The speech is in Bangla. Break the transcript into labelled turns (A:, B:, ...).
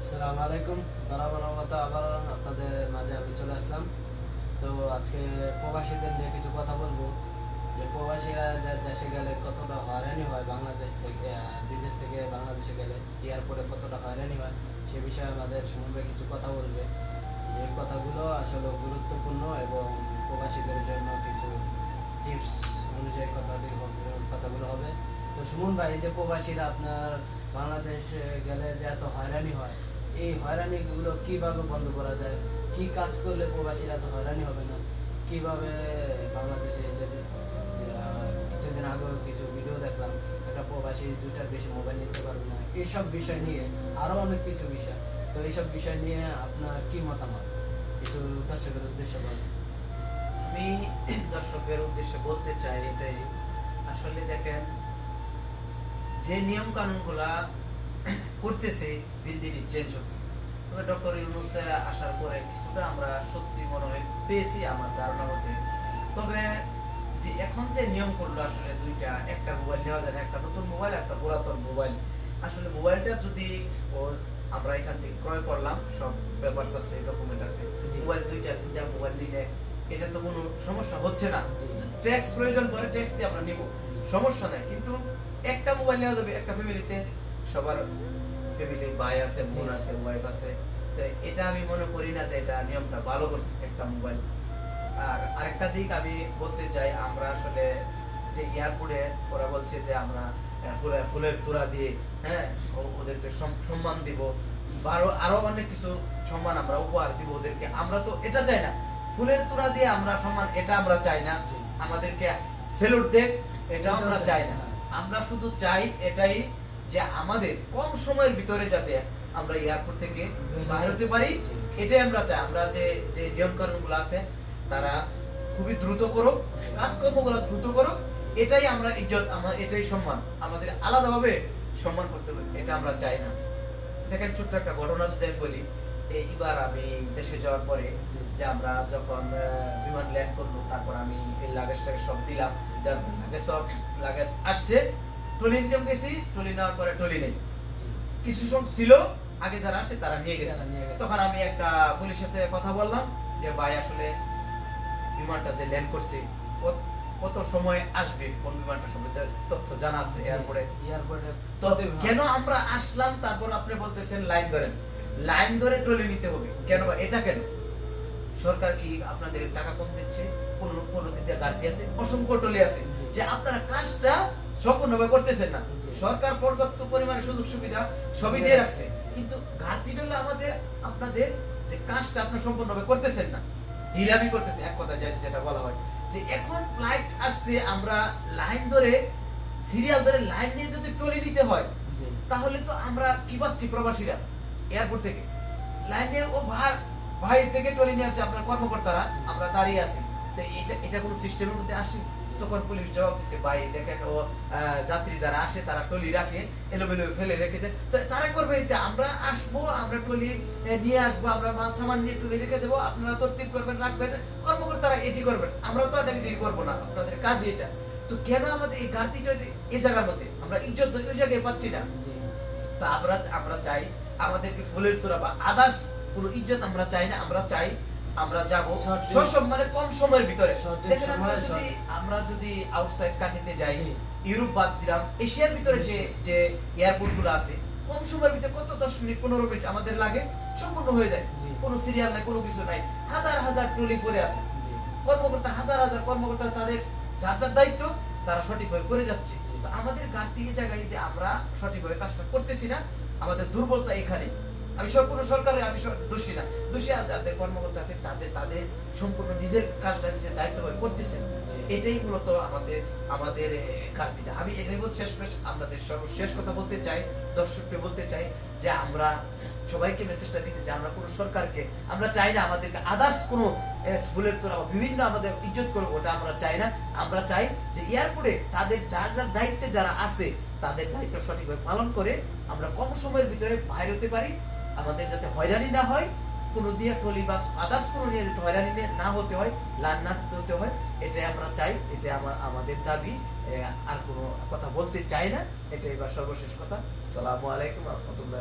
A: আসসালামু আলাইকুম। বরাবর মতো আবার আপনাদের মাঝে আমি চলে আসলাম। তো আজকে প্রবাসীদের নিয়ে কিছু কথা বলব। যে প্রবাসীরা যে দেশে গেলে কতটা হয়রানি হয় বাংলাদেশ থেকে বিদেশ থেকে বাংলাদেশে গেলে, এয়ারপোর্টে কতটা হয়রানি হয়, সে বিষয়ে আমাদের সম্বন্ধে কিছু কথা বলবে। যে কথাগুলো আসলে গুরুত্বপূর্ণ এবং প্রবাসীদের জন্য কিছু টিপস অনুযায়ী কথাটি কথাগুলো হবে। তো সুমন ভাই যে প্রবাসীরা আপনার বাংলাদেশে গেলে যে এত হয়রানি হয়, এই হয়রানিগুলো কীভাবে বন্ধ করা যায়? কি কাজ করলে প্রবাসীরা এত হয়রানি হবে না? কীভাবে বাংলাদেশে কিছুদিন আগেও কিছু ভিডিও দেখলাম, একটা প্রবাসী দুইটার বেশি মোবাইল নিতে পারবে না, এইসব বিষয় নিয়ে, আরও অনেক কিছু বিষয়। তো এইসব বিষয় নিয়ে আপনার কি মতামত? কিছু দর্শকের উদ্দেশ্যে বলেন।
B: আমি দর্শকের উদ্দেশ্যে বলতে চাই এটাই। আসলে দেখেন যে নিয়ম কানুনগুলা করতেছে দিন দিন চেঞ্জ হচ্ছে। তবে ডক্টর ইউনুস আসার পরে কিছুটা আমরা স্বস্তি মনে হয় পেয়েছি আমার ধারণা মতে। তবে যে এখন যে নিয়ম করল আসলে দুইটা একটা মোবাইল নেওয়া যায় না, একটা নতুন মোবাইল একটা পুরাতন মোবাইল আসলে মোবাইলটা যদি ও আমরা এখান থেকে ক্রয় করলাম সব পেপারস আছে ডকুমেন্ট আছে মোবাইল দুইটা তিনটা মোবাইল নিলে এটা তো কোনো সমস্যা হচ্ছে না। ট্যাক্স প্রয়োজন পরে ট্যাক্স দিয়ে আমরা নিব। সমস্যা নাই। কিন্তু একটা মোবাইল নেওয়া যাবে একটা ফ্যামিলিতে সবার ফ্যামিলির ভাই আছে বোন আছে ওয়াইফ আছে। তো এটা আমি মনে করি না যে এটা নিয়মটা ভালো করছে একটা মোবাইল আর আরেকটা দিক আমি বলতে চাই আমরা আসলে যে এয়ারপোর্টে ওরা বলছে যে আমরা ফুলের তোড়া দিয়ে হ্যাঁ ওদেরকে সম্মান দিব। আরও আরও অনেক কিছু সম্মান আমরা উপহার দিব ওদেরকে। আমরা তো এটা চাই না। ফুলের তোড়া দিয়ে আমরা সম্মান এটা আমরা চাই না। আমাদেরকে সেলুট দেখ এটা আমরা চাই না। আমরা শুধু চাই এটাই যে আমাদের কম সময়ের ভিতরে যাতে আমরা এয়ারপোর্ট থেকে বাইরে হতে পারি। এটাই আমরা চাই। আমরা যে যে নিয়ম কানুনগুলো আছে তারা খুবই দ্রুত করুক কাজকর্মগুলো দ্রুত করুক এটাই আমরা ইজ্জত আমার এটাই সম্মান। আমাদের আলাদাভাবে সম্মান করতে হবে এটা আমরা চাই না। দেখেন ছোট্ট একটা ঘটনা যদি আমি বলি এইবার আমি দেশে যাওয়ার পরে যে আমরা যখন বিমান ল্যান্ড করল তারপর আমি এই লাগেজটাকে সব দিলাম দেওয়ার পর লাগেজ সব লাগেজ আসছে ট্রলি নিতে গেছি ট্রলি নেওয়ার পরে ট্রলি নেই। কিছু সব ছিল আগে যারা আসে তারা নিয়ে গেছে। তখন আমি একটা পুলিশের সাথে কথা বললাম যে ভাই আসলে বিমানটা যে ল্যান্ড করছে কত- সময় আসবে কোন বিমানটা সম্বন্ধে তথ্য জানা আছে এয়ারপোর্টে
A: এয়ারপোর্টে
B: তো কেন আমরা আসলাম তারপর আপনি বলতেছেন লাইন ধরেন। লাইন ধরে ট্রলি নিতে হবে। কেন এটা কেন? সরকার কি আপনাদের টাকা কম দিচ্ছে? কোন কোন দিতে গাড়ি আছে? অসংখ্য টলে আছে। যে আপনারা কাজটা সম্পূর্ণভাবে করতেছেন না। সরকার পর্যাপ্ত পরিমাণে সুযোগ সুবিধা সবই দিয়ে রাখছে। কিন্তু ঘাটতিটা হলো আমাদের আপনাদের যে কাজটা আপনারা সম্পূর্ণভাবে করতেছেন না। ঢিলামি করতেছে এক কথা যেটা বলা হয়। যে এখন ফ্লাইট আসছে আমরা লাইন ধরে সিরিয়াল ধরে লাইন নিয়ে যদি ট্রলি নিতে হয় তাহলে তো আমরা কি পাচ্ছি প্রবাসীরা? এয়ারপোর্ট থেকে। লাইনে ও ভাই ভাই থেকে টলি নিয়ে আসছে আপনার কর্মকর্তারা আমরা দাঁড়িয়ে আছি। তো এটা এটা কোনো সিস্টেমের মধ্যে আসে? তখন পুলিশ জবাব দিচ্ছে ভাই দেখেন ও যাত্রী যারা আসে তারা টলি রাখে এলোমেলো ফেলে রেখেছে। তো তারা করবে এটা আমরা আসব আমরা টলি নিয়ে আসব আমরা মাল সামান নিয়ে টলি রেখে দেবো আপনারা তরতিব করবেন রাখবেন কর্মকর্তারা এটি করবেন। আমরা তো এটাকে ডিল করব না আপনাদের কাজ এটা। তো কেন আমাদের এই ঘাটতিটা এই জায়গার মধ্যে? আমরা ইজ্জত ওই জায়গায় পাচ্ছি না। তো আমরা আমরা চাই আমাদেরকে ফুলের তোরা বা আদার্স কোনো ইজ্জত আমরা চাই না আমরা চাই আমরা যাব সসম্মানে কম সময়ের ভিতরে। দেখেন আমরা যদি আমরা যদি আউটসাইড যাই ইউরোপ বাদ দিলাম এশিয়ার ভিতরে যে যে এয়ারপোর্টগুলো আছে কম সময়ের ভিতরে কত দশ মিনিট পনেরো মিনিট আমাদের লাগে? সম্পূর্ণ হয়ে যায়। কোনো সিরিয়াল নাই কোনো কিছু নাই। হাজার হাজার ট্রলি পরে আছে। কর্মকর্তা হাজার হাজার কর্মকর্তা তাদের যার যার দায়িত্ব তারা সঠিকভাবে করে যাচ্ছে। তো আমাদের ঘাটতি এই জায়গায় যে আমরা সঠিকভাবে কাজটা করতেছি না আমাদের দুর্বলতা এখানে আমি সব কোনো সরকারের আমি দোষী না। দোষী যাদের কর্মকর্তা আছে তাদের তাদের সম্পূর্ণ নিজের কাজটা নিজের দায়িত্বভাবে করতেছে না। এটাই মূলত আমাদের আমাদের ঘাটতিটা। আমি এটাই বলতে শেষ মেশ আমাদের সর্বশেষ কথা বলতে চাই দর্শককে বলতে চাই যে আমরা সবাইকে মেসেজটা দিতে চাই আমরা কোনো সরকারকে আমরা চাই না আমাদেরকে আদার্স কোনো এ, ফুলের তোরা বিভিন্ন আমাদের ইজ্জত করব ওটা আমরা চাই না। আমরা চাই যে এয়ারপোর্টে তাদের যার যার দায়িত্বে যারা আছে তাদের দায়িত্ব সঠিকভাবে পালন করে আমরা কম সময়ের ভিতরে বাইরে হতে পারি। আমাদের যাতে হয়রানি না হয়, কোনো দিয়ে টলি বা আদার্স কোনো নিয়ে যাতে হয়রানি না হতে হয় লাল না হতে হয়, এটাই আমরা চাই এটা আমার আমাদের দাবি। আর কোনো কথা বলতে চাই না, এটাই এবার সর্বশেষ কথা। আসসালামু আলাইকুম রহমতুল্লাহ